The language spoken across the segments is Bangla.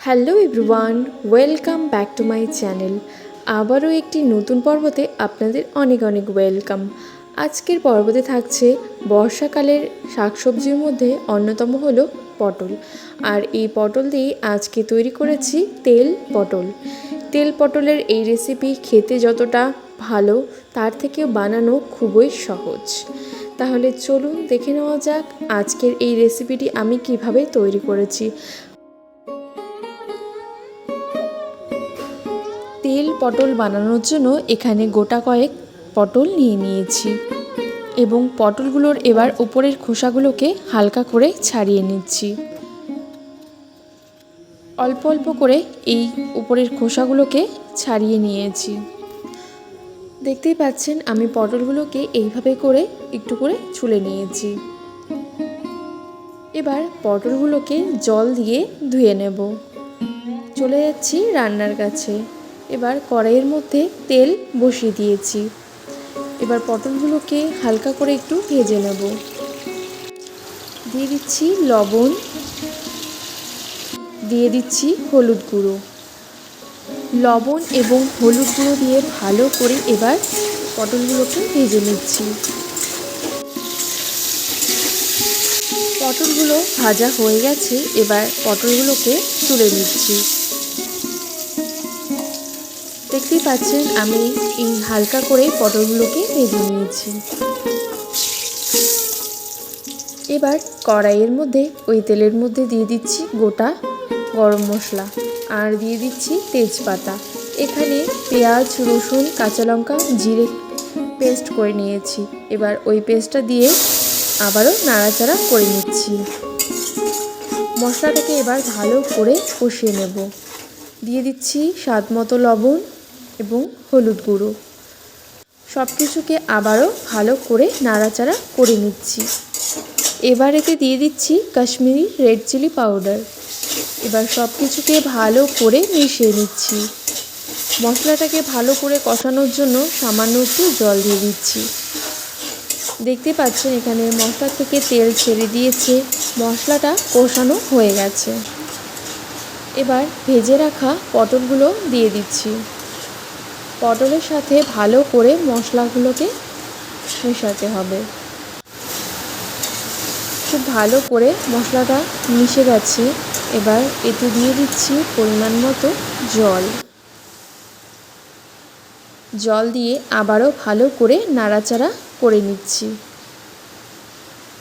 Hello everyone welcome back to my channel আবারও একটি নতুন পর্বতে আপনাদের অনেক অনেক ওয়েলকাম আজকের পর্বতে থাকছে বর্ষাকালের শাকসবজির মধ্যে অন্যতম হলো পটল। আর এই পটল দিয়ে আজকে তৈরি করেছি তেল পটল। তেল পটলের এই রেসিপি খেতে যতটা ভালো, তার থেকেও বানানো খুবই সহজ। তাহলে চলুন দেখে নেওয়া যাক আজকের এই রেসিপিটি আমি কীভাবে তৈরি করেছি। তেল পটল বানানোর জন্য এখানে গোটা কয়েক পটল নিয়ে নিয়েছি এবং পটলগুলোর এবার উপরের খোসাগুলোকে হালকা করে ছাড়িয়ে নিচ্ছি। অল্প অল্প করে এই উপরের খোসাগুলোকে ছাড়িয়ে নিয়েছি। দেখতেই পাচ্ছেন, আমি পটলগুলোকে এইভাবে করে একটু করে ছুলে নিয়েছি। এবার পটলগুলোকে জল দিয়ে ধুয়ে নেব। চলে যাচ্ছি রান্নার কাছে। এবার কড়াইয়ের মধ্যে তেল বসিয়ে দিয়েছি। এবার পটলগুলোকে হালকা করে একটু ভেজে নেব। দিয়ে দিচ্ছি লবণ। দিয়ে দিচ্ছি হলুদ গুঁড়ো। লবণ এবং হলুদ গুঁড়ো দিয়ে ভালো করে এবার পটলগুলোকে ভেজে নিচ্ছি। পটলগুলো ভাজা হয়ে গেছে, এবার পটলগুলোকে তুলে নিচ্ছি। দেখতেই পাচ্ছেন, আমি এই হালকা করে পটলগুলোকে ভেজে নিয়েছি। এবার কড়াইয়ের মধ্যে, ওই তেলের মধ্যে দিয়ে দিচ্ছি গোটা গরম মশলা আর দিয়ে দিচ্ছি তেজপাতা। এখানে পেঁয়াজ, রসুন, কাঁচা লঙ্কা, জিরে পেস্ট করে নিয়েছি। এবার ওই পেস্টটা দিয়ে আবারও নাড়াচাড়া করে নিচ্ছি। মশলাটাকে এবার ভালো করে কষিয়ে নেব। দিয়ে দিচ্ছি স্বাদ মতো লবণ এবং হলুদ গুঁড়ো। সব কিছুকে আবারও ভালো করে নাড়াচাড়া করে নিচ্ছি। এবার এতে দিয়ে দিচ্ছি কাশ্মীরি রেড চিলি পাউডার। এবার সব কিছুকে ভালো করে মিশিয়ে নিচ্ছি। মশলাটাকে ভালো করে কষানোর জন্য সামান্য একটু জল দিয়ে দিচ্ছি। দেখতে পাচ্ছেন এখানে মশলা থেকে তেল ছেড়ে দিয়েছে। মশলাটা কষানো হয়ে গেছে। এবার ভেজে রাখা পটলগুলো দিয়ে দিচ্ছি। পটলের সাথে ভালো করে মশলাগুলোকে মেশাতে হবে। খুব ভালো করে মশলাটা মিশে গেছে। এবার এতে দিয়ে দিচ্ছি পরিমাণ মতো জল। জল দিয়ে আবারও ভালো করে নাড়াচাড়া করে নিচ্ছি।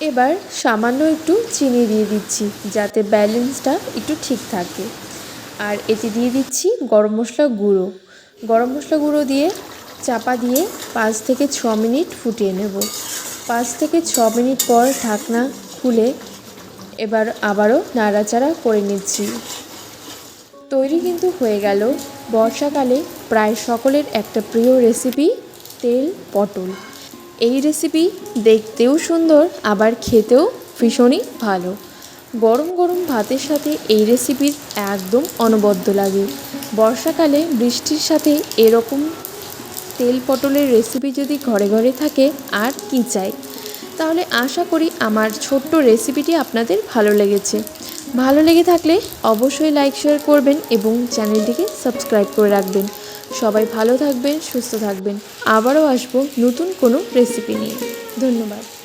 এবার সামান্য একটু চিনি দিয়ে দিচ্ছি যাতে ব্যালেন্সটা একটু ঠিক থাকে। আর এতে দিয়ে দিচ্ছি গরম মশলা গুঁড়ো। গরম মশলা গুঁড়ো দিয়ে চাপা দিয়ে পাঁচ থেকে ছ মিনিট ফুটিয়ে নেব। পাঁচ থেকে ছ মিনিট পর ঢাকনা খুলে এবার আবারও নাড়াচাড়া করে নিচ্ছি। তৈরি কিন্তু হয়ে গেল বর্ষাকালে প্রায় সকলের একটা প্রিয় রেসিপি তেল পটল। এই রেসিপি দেখতেও সুন্দর, আবার খেতেও ভীষণই ভালো। গরম গরম ভাতের সাথে এই রেসিপির একদম অনবদ্য লাগে। বর্ষাকালে বৃষ্টির সাথে এরকম তেল পটলের রেসিপি যদি ঘরে ঘরে থাকে, আর কি চাই? তাহলে আশা করি আমার ছোট্ট রেসিপিটি আপনাদের ভালো লেগেছে। ভালো লেগে থাকলে অবশ্যই লাইক শেয়ার করবেন এবং চ্যানেলটিকে সাবস্ক্রাইব করে রাখবেন। সবাই ভালো থাকবেন, সুস্থ থাকবেন। আবারও আসব নতুন কোনো রেসিপি নিয়ে। ধন্যবাদ।